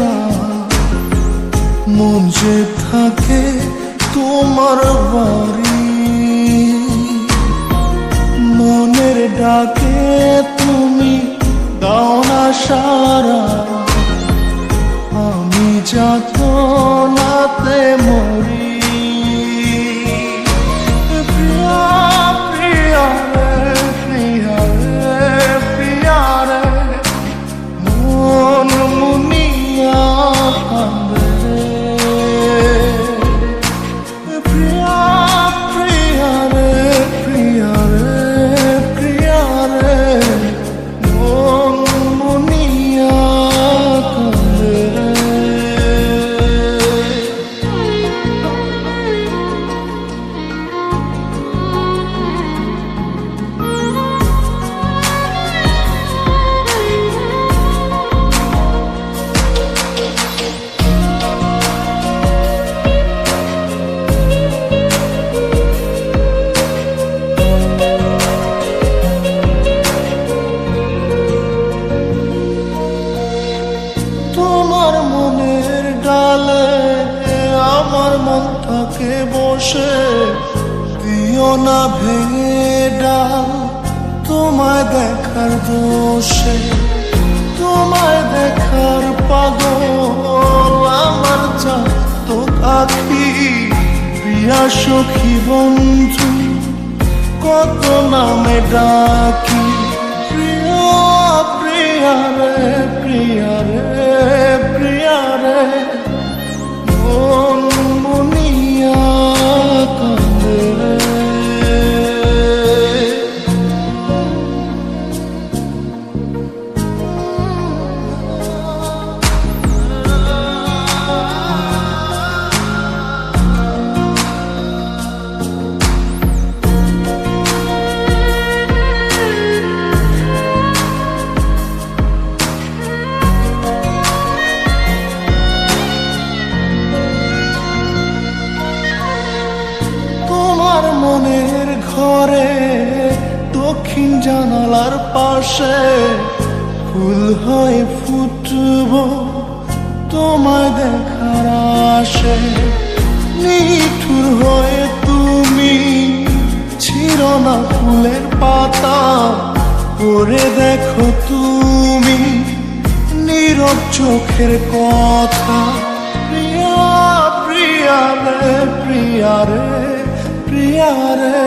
না মন যে থাকে তোমার বাড়ি। মনের ডাকে তুমি দাও না সারা। থাকে বসে দিও না ভেঙে ডাল। তোমায় দেখার দোষে তোমায় দেখার পাগল। আমার তো আখি, প্রিয়া সখী বন্ধু, কত নামে ডাকি। প্রিয়া প্রিয়া রে, প্রিয়া। দক্ষিণ জানালার পাশে ফুল হয়ে ফুটব তোমায় দেখার আসে নিঠুর হয়ে তুমি ছিল না ফুলের পাতা করে দেখো তুমি নীরব চোখের কথা। প্রিয়া প্রিয়া রে প্রিয়া রে প্রিয়া রে।